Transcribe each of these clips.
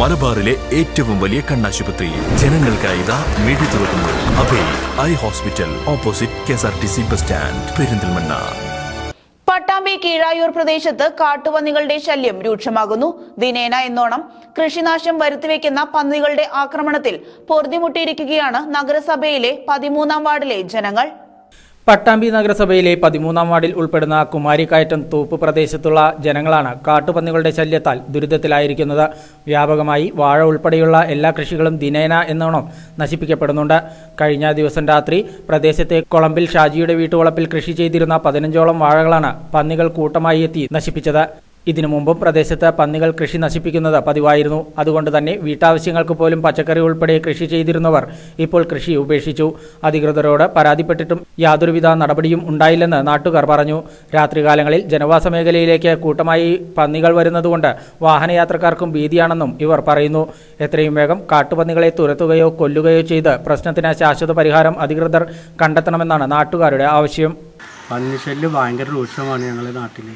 മലബാറിലെ ഏറ്റവും വലിയ കണ്ണാശുപത്രി. ജനങ്ങൾക്കായി ഇതാ തുറക്കുന്നു. Abhay eye hospital opposite K S R T C bus stand Perinthalmanna. Pattambi Keezhayur പ്രദേശത്ത് കാട്ടുപന്നികളുടെ ശല്യം രൂക്ഷമാകുന്നു. ദിനേന എന്നോണം കൃഷിനാശം വരുത്തിവെക്കുന്ന പന്നികളുടെ ആക്രമണത്തിൽ പൊറുതിമുട്ടിയിരിക്കുകയാണ് നഗരസഭയിലെ പതിമൂന്നാം വാർഡിലെ ജനങ്ങൾ. പട്ടാമ്പി നഗരസഭയിലെ പതിമൂന്നാം വാർഡിൽ ഉൾപ്പെടുന്ന കുമാരിക്കയറ്റം തൂപ്പ് പ്രദേശത്തുള്ള ജനങ്ങളാണ് കാട്ടുപന്നികളുടെ ശല്യത്താൽ ദുരിതത്തിലായിരിക്കുന്നത്. വ്യാപകമായി വാഴ ഉൾപ്പെടെയുള്ള എല്ലാ കൃഷികളും ദിനേന എന്നോണം നശിപ്പിക്കപ്പെടുന്നുണ്ട്. കഴിഞ്ഞ ദിവസം രാത്രി പ്രദേശത്തെ കൊളമ്പിൽ ഷാജിയുടെ വീട്ടുവളപ്പിൽ കൃഷി ചെയ്തിരുന്ന പതിനഞ്ചോളം വാഴകളാണ് പന്നികൾ കൂട്ടമായി എത്തി നശിപ്പിച്ചത്. ഇതിനു മുമ്പും പ്രദേശത്ത് പന്നികൾ കൃഷി നശിപ്പിക്കുന്നത് പതിവായിരുന്നു. അതുകൊണ്ട് തന്നെ വീട്ടാവശ്യങ്ങൾക്ക് പോലും പച്ചക്കറി ഉൾപ്പെടെ കൃഷി ചെയ്തിരുന്നവർ ഇപ്പോൾ കൃഷി ഉപേക്ഷിച്ചു. അധികൃതരോട് പരാതിപ്പെട്ടിട്ടും യാതൊരുവിധ നടപടിയും ഉണ്ടായില്ലെന്ന് നാട്ടുകാർ പറഞ്ഞു. രാത്രികാലങ്ങളിൽ ജനവാസ മേഖലയിലേക്ക് കൂട്ടമായി പന്നികൾ വരുന്നതുകൊണ്ട് വാഹനയാത്രക്കാർക്കും ഭീതിയാണെന്നും ഇവർ പറയുന്നു. എത്രയും വേഗം കാട്ടുപന്നികളെ തുരത്തുകയോ കൊല്ലുകയോ ചെയ്ത് പ്രശ്നത്തിന് ശാശ്വത പരിഹാരം അധികൃതർ കണ്ടെത്തണമെന്നാണ് നാട്ടുകാരുടെ ആവശ്യം. പന്നിശല്യം ഭയങ്കര രൂക്ഷമാണ് ഞങ്ങളുടെ നാട്ടിൽ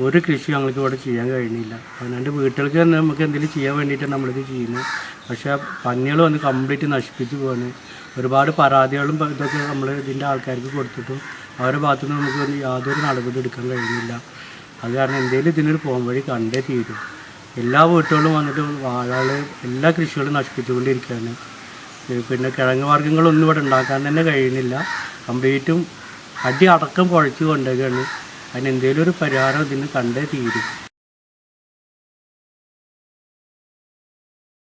ഒരു കൃഷി ഞങ്ങൾക്ക് ഇവിടെ ചെയ്യാൻ കഴിയുന്നില്ല. അവനാണ്ട് വീട്ടുകൾക്ക് തന്നെ നമുക്ക് എന്തെങ്കിലും ചെയ്യാൻ വേണ്ടിയിട്ടാണ് നമ്മളിത് ചെയ്യുന്നത് പക്ഷേ പന്നികൾ വന്ന് കംപ്ലീറ്റ് നശിപ്പിച്ച് പോകാണ് ഒരുപാട് പരാതികളും ഇതൊക്കെ നമ്മൾ ഇതിന്റെ ആൾക്കാർക്ക് കൊടുത്തിട്ടും അവരുടെ ഭാഗത്തു നിന്ന് നമുക്ക് യാതൊരു നടപടി എടുക്കാൻ കഴിയുന്നില്ല. അത് കാരണം എന്തെങ്കിലും ഇതിനൊരു പോകാൻ വഴി കണ്ടേ തീരും. എല്ലാ വീട്ടുകളിലും വന്നിട്ട് വാഴകൾ എല്ലാ കൃഷികളും നശിപ്പിച്ചുകൊണ്ടിരിക്കുകയാണ്. പിന്നെ കിഴങ്ങ് വർഗങ്ങളൊന്നും ഇവിടെ ഉണ്ടാക്കാൻ തന്നെ കഴിയുന്നില്ല. കംപ്ലീറ്റും അടി അടക്കം കുഴച്ച് കൊണ്ടുവരികയാണ്. അതിന് എന്തെങ്കിലും ഒരു പരിഹാരം ഇതിന് കണ്ടേ തീരും.